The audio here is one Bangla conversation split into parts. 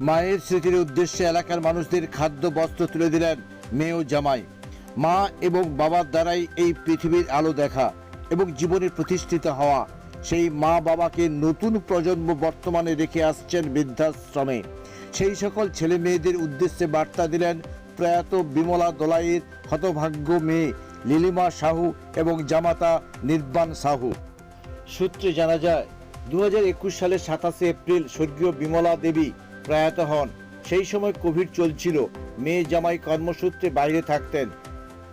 মায়ের স্মৃতির উদ্দেশ্যে এলাকার মানুষদের খাদ্য, বস্ত্র তুলে দিলেন মেয়ে জামাই। মা এবং বাবার দ্বারাই এই পৃথিবীর আলো দেখা এবং জীবনে প্রতিষ্ঠিত হওয়া। সেই মা বাবাকে নতুন প্রজন্ম বর্তমানে রেখে আসছেন বৃদ্ধাশ্রমে। সেই সকল ছেলে মেয়েদের উদ্দেশ্যে বার্তা দিলেন প্রয়াত বিমলা দোলাইয়ের হতভাগ্য মেয়ে লিলিমা সাহু এবং জামাতা নির্বাণ সাহু। সূত্রে জানা যায় দু হাজার একুশ সালের সাতাশে এপ্রিল স্বর্গীয় বিমলা দেবী প্রয়াত হন। সেই সময় কোভিড চলছিল। মেয়ে জামাই কর্মসূত্রে বাইরে থাকতেন।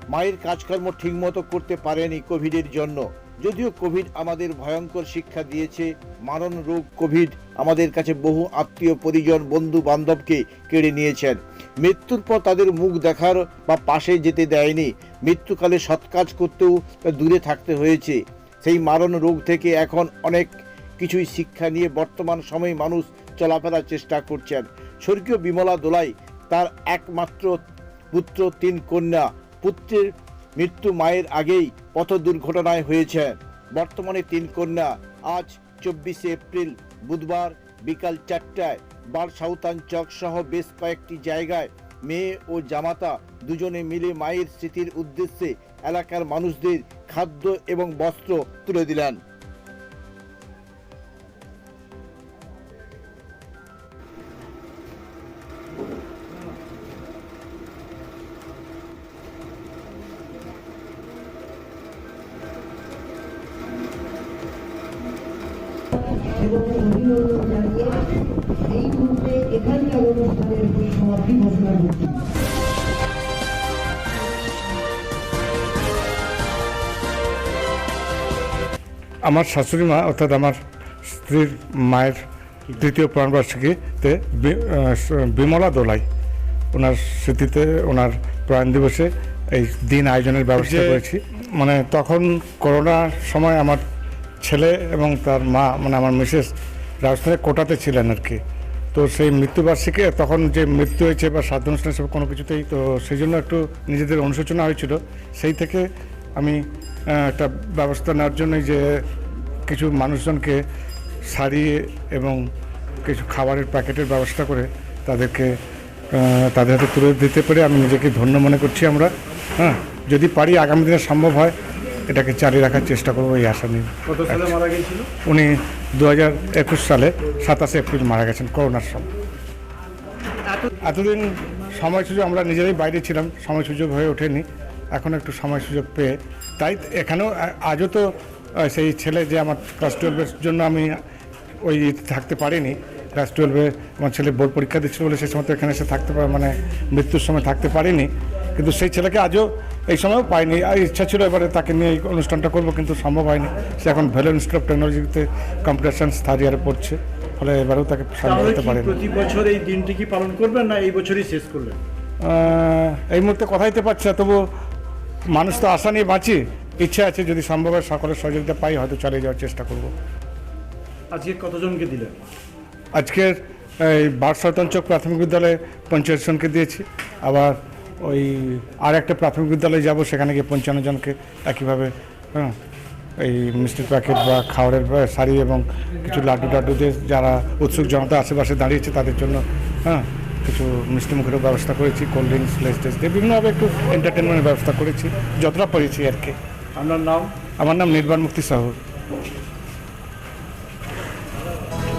মায়ের কাজকর্ম ঠিকমতো করতে পারেনি কোভিডের জন্য। যদিও কোভিড আমাদের ভয়ঙ্কর শিক্ষা দিয়েছে, মারণ রোগ কোভিড আমাদের কাছে বহু আত্মীয়, পরিজন, বন্ধু বান্ধবকে কেড়ে নিয়েছেন। মৃত্যুর পর তাদের মুখ দেখার বা পাশে যেতে দেয়নি। মৃত্যুকালে সৎকাজ করতেও দূরে থাকতে হয়েছে। সেই মারণ রোগ থেকে এখন অনেক কিছুই শিক্ষা নিয়ে বর্তমান সময়ে মানুষ চলাফেরার চেষ্টা করছেন। স্বর্গীয় বিমলা দোলাই তার একমাত্র পুত্র, তিন কন্যা। পুত্রের মৃত্যু মায়ের আগেই পথ দুর্ঘটনায় হয়েছে। বর্তমানে তিন কন্যা। আজ চব্বিশে এপ্রিল, বুধবার বিকাল চারটায় বার সাউতান চক সহ বেশ কয়েকটি জায়গায় মেয়ে ও জামাতা দুজনে মিলে মায়ের স্মৃতির উদ্দেশ্যে এলাকার মানুষদের খাদ্য এবং বস্ত্র তুলে দিলেন। এবং অভিনন্দন জানিয়ে এই মুহূর্তে এখানকার অনুষ্ঠানের সমাপ্তি ঘোষণা করছি আমার শাশুড়ি মা অর্থাৎ আমার স্ত্রীর মায়ের তৃতীয় প্রাণবার্ষিকীতে বিমলা দোলাই ওনার স্মৃতিতে ওনার প্রয়াণ দিবসে এই দিন আয়োজনের ব্যবস্থা করেছি। মানে তখন করোনার সময় আমার ছেলে এবং তার মা মানে আমার মিসেস, রাজস্থানের কোটাতে ছিলেন আর কি। তো সেই মৃত্যুবার্ষিকী, তখন যে মৃত্যু হয়েছে বা সাধ্য অনুষ্ঠান সব কোনো কিছুতেই, তো সেই জন্য একটু নিজেদের অনুশোচনা হয়েছিল। সেই থেকে আমি একটা ব্যবস্থা নেওয়ার জন্যই যে কিছু মানুষজনকে শাড়ি এবং কিছু খাবারের প্যাকেটের ব্যবস্থা করে তাদেরকে তাদের হাতে তুলে দিতে পেরে আমি নিজেকে ধন্য মনে করছি আমরা। হ্যাঁ যদি পারি আগামী দিনে সম্ভব হয় এটাকে চালিয়ে রাখার চেষ্টা করব এই আশা নিয়ে। উনি দু হাজার একুশ সালে সাতাশে এপ্রিল মারা গেছেন করোনার সময়। এতদিন সময় সুযোগ আমরা নিজেরাই বাইরে ছিলাম সময় সুযোগ হয়ে ওঠেনি। এখন একটু সময় সুযোগ পেয়ে তাই এখানেও আজও তো সেই ছেলে যে আমার ক্লাস টুয়েলভের জন্য আমি ওই থাকতে পারিনি ক্লাস টুয়েলভে আমার ছেলে বোর্ড পরীক্ষা দিচ্ছিল বলে সেই সময় তো এখানে এসে থাকতে পারে মানে মৃত্যুর সময় থাকতে পারিনি। কিন্তু সেই ছেলেকে আজও এই সময়ও পাইনি। আর ইচ্ছা ছিল এবারে তাকে নিয়ে এই অনুষ্ঠানটা করব কিন্তু সম্ভব হয়নি। সে এখন ভ্যালু ইনস্টিটিউট অফ টেকনোলজিতে কম্পিউটার সায়েন্স থার্ড ইয়ারে পড়ছে। ফলে এবারেও তাকে করতে পারেনি। প্রতি বছর এই দিনটি কি পালন করবেন না এই বছরই শেষ করলেন? এই মুহূর্তে কথা দিতে পারছি না তবু মানুষ তো আশা নিয়ে বাঁচি। ইচ্ছা আছে যদি সম্ভব হয় সকলের সহযোগিতা পাই হয়তো চালিয়ে যাওয়ার চেষ্টা করব। আজকে কতজনকে দিলেন? আজকের এই বার শতাংশক প্রাথমিক বিদ্যালয়ে পঞ্চাশ জনকে দিয়েছি। আবার ওই আর একটা প্রাথমিক বিদ্যালয়ে যাব সেখানে গিয়ে পঞ্চান্ন জনকে একইভাবে হ্যাঁ এই মিষ্টির প্যাকেট বা খাওয়ারের শাড়ি এবং কিছু লাড্ডু টাড্ডু দিয়ে যারা উৎসুক জনতা আশেপাশে দাঁড়িয়েছে তাদের জন্য হ্যাঁ কিছু মিষ্টি মুখেরও ব্যবস্থা করেছি কোল্ড ড্রিঙ্কস লেস টেস দিয়ে বিভিন্নভাবে একটু এন্টারটেনমেন্টের ব্যবস্থা করেছি যতটা পেরেছি আর কি। আপনার নাম? আমার নাম নির্বাণ মুক্তি সাহু।